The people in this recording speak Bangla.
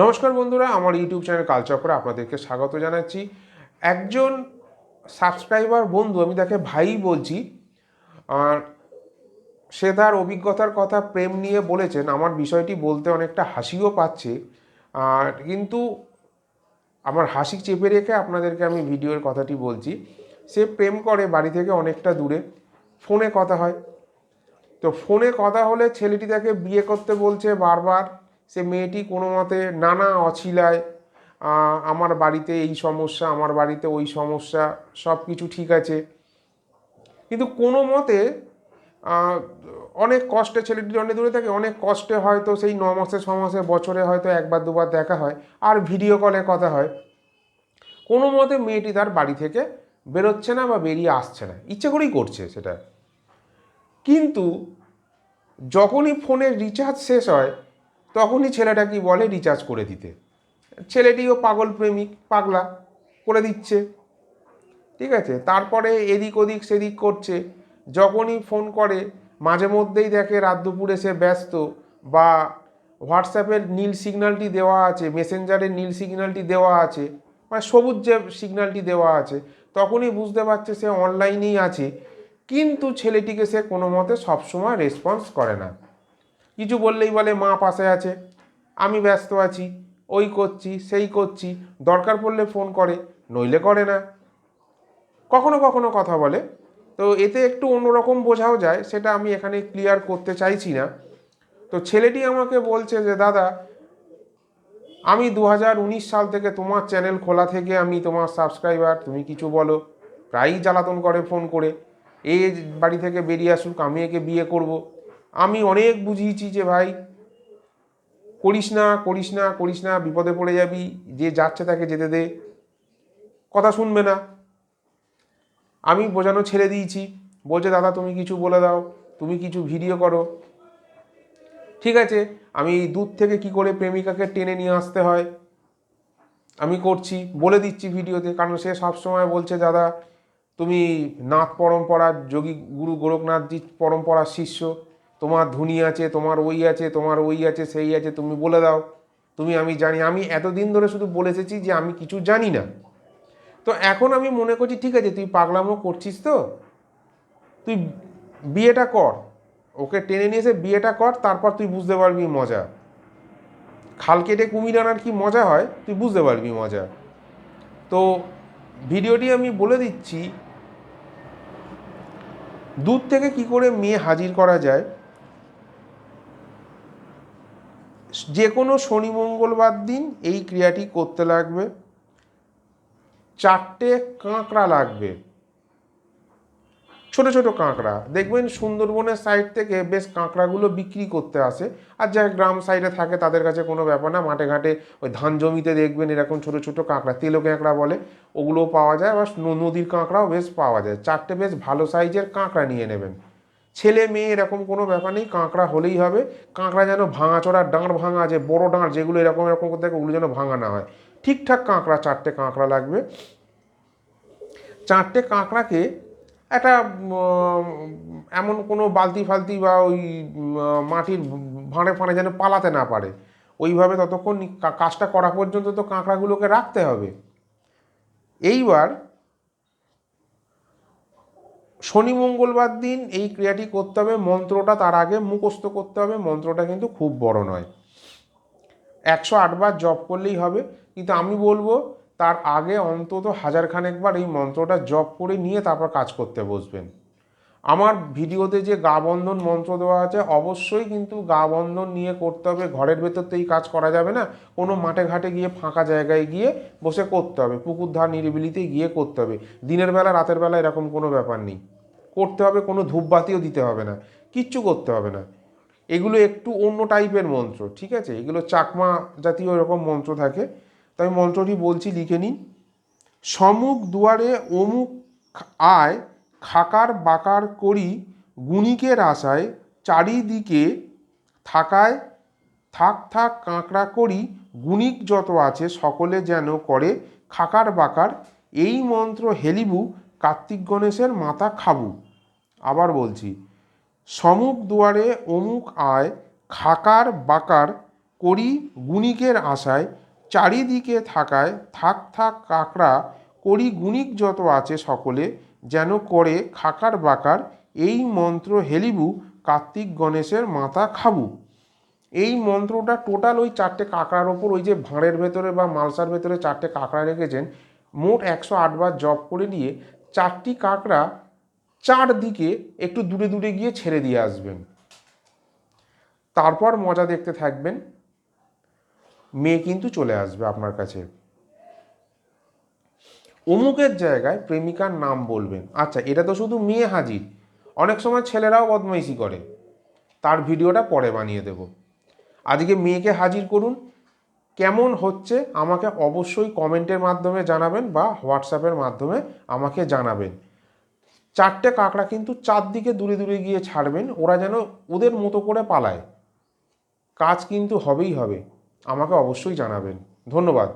নমস্কার বন্ধুরা, আমার ইউটিউব চ্যানেল কালচক্রে আপনাদেরকে স্বাগত জানাচ্ছি। একজন সাবস্ক্রাইবার বন্ধু, আমি তাকে ভাই বলছি, আর সে তার অভিজ্ঞতার কথা প্রেম নিয়ে বলেছেন, আমার বিষয়টি বলতে অনেকটা হাসিও পাচ্ছে, আর কিন্তু আমার হাসি চেপে রেখে আপনাদেরকে আমি ভিডিওর কথাটি বলছি। সে প্রেম করে বাড়ি থেকে অনেকটা দূরে, ফোনে কথা হয়। তো ফোনে কথা হলে ছেলেটি তাকে বিয়ে করতে বলছে বারবার সে মেয়েটি কোনো মতে নানা অছিলায় আমার বাড়িতে এই সমস্যা, আমার বাড়িতে ওই সমস্যা, সব কিছু ঠিক আছে। কিন্তু কোনো মতে অনেক কষ্টে, ছেলেটি অনেক দূরে থাকে, অনেক কষ্টে হয়তো সেই ন মাসে, ছ মাসে, বছরে হয়তো একবার, দুবার দেখা হয় আর ভিডিও কলে কথা হয়। কোনো মতে মেয়েটি তার বাড়ি থেকে বেরোচ্ছে না বা বেরিয়ে আসছে না। ইচ্ছে করেই করছে সেটা। কিন্তু যখনই ফোনের রিচার্জ শেষ হয় তখনই ছেলেটা কি বলে রিচার্জ করে দিতে। ছেলেটিও পাগল প্রেমিক, পাগলা, করে দিচ্ছে। ঠিক আছে? তারপরে এদিক ওদিক সেদিক করছে। যখনই ফোন করে, মাঝে মধ্যেই দেখে রাত দুপুরে সে ব্যস্ত বা হোয়াটসঅ্যাপের নীল সিগন্যালটি দেওয়া আছে মেসেঞ্জারের নীল সিগন্যালটি দেওয়া আছে মানে সবুজ যে সিগন্যালটি দেওয়া আছে, তখনই বুঝতে পারছে সে অনলাইনেই আছে। কিন্তু ছেলেটিকে সে কোনো মতে সবসময় রেসপন্স করে না। কিছু বললেই বলে, মা পাশে আছে, আমি ব্যস্ত আছি, ওই করছি, সেই করছি, দরকার পড়লে ফোন করে, নইলে করে না। কখনো কখনো কথা বলে। তো এতে একটু অন্যরকম বোঝাও যায়, সেটা আমি এখানে ক্লিয়ার করতে চাইছি না। তো ছেলেটি আমাকে বলছে যে, দাদা, আমি দু হাজার উনিশ সাল থেকে তোমার চ্যানেল খোলা থেকে আমি তোমার সাবস্ক্রাইবার তুমি কিছু বলো। প্রায়ই জ্বালাতন করে ফোন করে, এ বাড়ি থেকে বেরিয়ে আসুক, আমি একে বিয়ে করব। আমি অনেক বুঝিয়েছি যে ভাই, করিস না করিস না করিস না, বিপদে পড়ে যাবি, যে যাচ্ছে তাকে যেতে দে। কথা শুনবে না। আমি বোঝানো ছেড়ে দিয়েছি। বলছে, দাদা, তুমি কিছু বলে দাও, তুমি কিছু ভিডিও করো। ঠিক আছে, আমি দূর থেকে কি করে প্রেমিকাকে টেনে নিয়ে আসতে হয়, আমি করছি, বলে দিচ্ছি ভিডিওতে। কারণ সে সবসময় বলছে, দাদা, তুমি নাথ পরম্পরার যোগী গুরু গোরখনাথজি পরম্পরার শিষ্য। তোমার ধুনি আছে, তোমার ওই আছে, তোমার ওই আছে, সেই আছে, তুমি বলে দাও। তুমি, আমি জানি, আমি এতদিন ধরে শুধু বলে এসেছি যে আমি কিছু জানি না। তো এখন আমি মনে করছি, ঠিক আছে, তুই পাগলামো করছিস তো? তুই বিয়েটা কর। ওকে টেনে নিয়ে এসে বিয়েটা কর, তারপর তুই বুঝতে পারবি মজা। খাল কেটে কুমির আনার কি মজা হয়, তুই বুঝতে পারবি মজা। তো ভিডিওটি আমি বলে দিচ্ছি, দূর থেকে কি করে মেয়ে হাজির করা যায় যে কোনো শনি মঙ্গলবার দিন এই ক্রিয়াটি করতে লাগবে। চারটে কাঁকড়া লাগবে। ছোট ছোট কাঁকড়া। দেখবেন সুন্দরবনের সাইড থেকে বেশ কাঁকড়াগুলো বিক্রি করতে আসে। আর যারা গ্রাম সাইডে থাকে, তাদের কাছে কোনো ব্যাপার না। মাঠে ঘাটে ওই ধান জমিতে দেখবেন এরকম ছোট ছোট কাঁকড়া, তেলো কাঁকড়া বলে, ওগুলোও পাওয়া যায়। ন- নদীর কাঁকড়াও বেশ পাওয়া যায়। চারটে বেশ ভালো সাইজের কাঁকড়া নিয়ে নেবেন। ছেলে মেয়ে এরকম কোনো ব্যাপার নেই, কাঁকড়া হলেই হবে। কাঁকড়া যেন ভাঙাচোরা ডাঁড় ভাঙা আছে, বড় ডাঁড় যেগুলো এরকম এরকম করতে থাকে, ওগুলো যেন ভাঙা না হয়। ঠিকঠাক কাঁকড়া, চারটে কাঁকড়া লাগবে। চারটে কাঁকড়াকে একটা এমন কোনো বালতি ফালতি বা ওই মাটির ভাঁড়ে ফাঁড়ে যেন পালাতে না পারে। ওইভাবে ততক্ষণ কাজটা করা পর্যন্ত তো কাঁকড়াগুলোকে রাখতে হবে। এইবার শনি মঙ্গলবার দিন এই ক্রিয়াটি করতে হবে, মন্ত্রটা তার আগে মুখস্থ করতে হবে, মন্ত্রটা কিন্তু খুব বড় নয়। একশো আটবার জপ করলেই হবে, কিন্তু আমি বলব তার আগে অন্তত হাজার খানেকবার এই মন্ত্রটা জপ করে নিয়ে তারপর কাজ করতে বসবেন। আমার ভিডিওতে যে গা বন্ধন মন্ত্র দেওয়া আছে, অবশ্যই কিন্তু গা বন্ধন নিয়ে করতে হবে, ঘরের ভেতর তো এই কাজ করা যাবে না, কোনো মাঠে ঘাটে গিয়ে ফাঁকা জায়গায় গিয়ে বসে করতে হবে, পুকুর ধার নিরিবিলিতে গিয়ে করতে হবে। দিনের বেলা, রাতের বেলা এরকম কোনো ব্যাপার নেই। করতে হবে, কোনো ধূপবাতিও দিতে হবে না, কিচ্ছু করতে হবে না। এগুলো একটু অন্য টাইপের মন্ত্র, ঠিক আছে? এগুলো চাকমা জাতীয় এরকম মন্ত্র থাকে। তাই মন্ত্রটি বলছি, লিখে নিন। সমুখ দুয়ারে অমুক আয়, খাকার বাকার করি, গুণিকের আশায় চারিদিকে থাকায়, থাক থাক কাঁকড়া করি, গুণিক যত আছে সকলে যেন করে, খাকার বাকার, এই মন্ত্র হেলিবু কার্তিক গণেশের মাথা খাবু। আবার বলছি, সমুখ দুয়ারে অমুক আয়, খাকার বাকার করি গুণিকের আশায়, চারিদিকে থাকায় থাক থাক কাকড়া করি গুণিক যত আছে সকলে, যেন করে খাকার বাকার এই মন্ত্র হেলিবু কার্তিক গণেশের মাথা খাবু। এই মন্ত্রটা টোটাল ওই চারটে কাঁকড়ার ওপর ওই যে ভাঁড়ের ভেতরে বা মালসার ভেতরে চারটে কাঁকড়া রেখেছেন, মোট একশো আটবার জপ করে নিয়ে চারটি কাঁকড়া চারদিকে একটু দূরে দূরে গিয়ে ছেড়ে দিয়ে আসবেন। তারপর মজা দেখতে থাকবেন। মেয়ে কিন্তু চলে আসবে আপনার কাছে। অমুকের জায়গায় প্রেমিকার নাম বলবেন। আচ্ছা এটা তো শুধু মেয়ে হাজির। অনেক সময় ছেলেরাও বদমাইশি করে। তার ভিডিওটা পরে বানিয়ে দেব। আজকে মেয়েকে হাজির করুন। কেমন হচ্ছে আমাকে অবশ্যই কমেন্টের মাধ্যমে জানাবেন বা হোয়াটসঅ্যাপের মাধ্যমে আমাকে জানাবেন। চারটে কাঁকড়া কিন্তু চারদিকে দূরে দূরে গিয়ে ছাড়বেন, ওরা যেন ওদের মতো করে পালায়। কাজ কিন্তু হবেই হবে, আমাকে অবশ্যই জানাবেন। ধন্যবাদ।